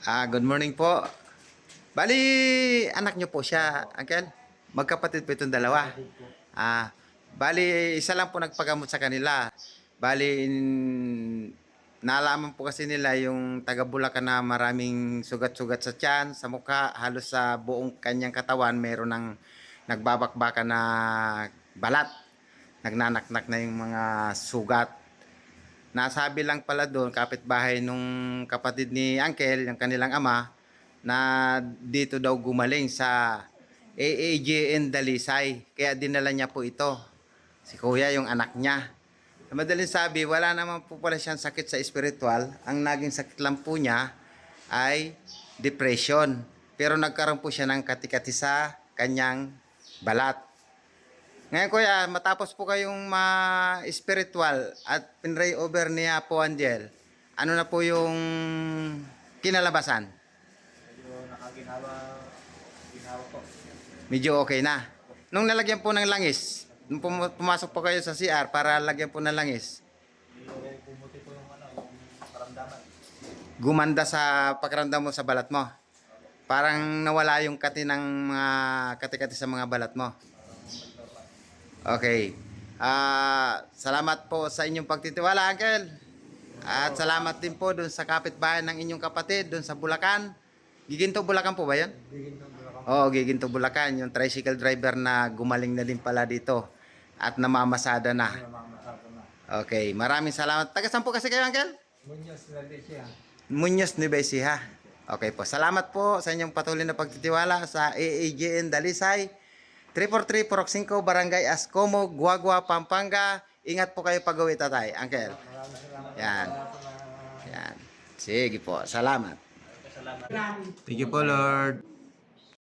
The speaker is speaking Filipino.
Ah, good morning po. Bali, anak niyo po siya, uncle. Magkapatid po itong dalawa. Ah, bali, isa lang po nagpagamot sa kanila. Bali, in- naalaman po kasi nila yung taga Bulacan na maraming sugat-sugat sa tiyan, sa mukha, halos sa buong kanyang katawan, meron ng nagbabakbaka na balat. Nagnanaknak na yung mga sugat. Nasabi lang pala doon, kapitbahay nung kapatid ni Uncle, yung kanilang ama, na dito daw gumaling sa AAJN Dalisay. Kaya dinala niya po ito. Si kuya, yung anak niya. Sa madaling sabi, wala naman po pala siyang sakit sa spiritual. Ang naging sakit lang po niya ay depression. Pero nagkaroon po siya ng katikati sa kanyang balat. Ngayon kuya, matapos po kayong ma-spiritual at pinray over niya po Angel, ano na po yung kinalabasan? Medyo nakaginawa, ginawa po. Medyo okay na. Nung nalagyan po ng langis, nung pum- pumasok po kayo sa CR para lagyan po ng langis, Medyo pumuti po yung ano, yung karamdaman. gumanda sa pakiramdam mo sa balat mo. Parang nawala yung kati ng mga kati-kati sa mga balat mo. Okay. Ah, salamat po sa inyong pagtitiwala, Uncle. At salamat din po dun sa kapitbahay ng inyong kapatid dun sa Bulacan. Giginto Bulacan po ba 'yan? Bigin ng Bulacan. Oo, Giginto Bulacan, yung tricycle driver na gumaling na din pala dito at namamasada na. Okay, maraming salamat. Taga saan po kasi kayo, Uncle? Din siya. Muñoz ni Besiha. Okay po. Salamat po sa inyong patuloy na pagtitiwala sa AAJN Dalisay. 343 Porok 5 Barangay Ascomo, Guagua, Pampanga. Ingat po kayo pag-uwi tatay. Uncle. Yan. Yan. Sige po. Salamat. Salamat. Thank you po, Lord.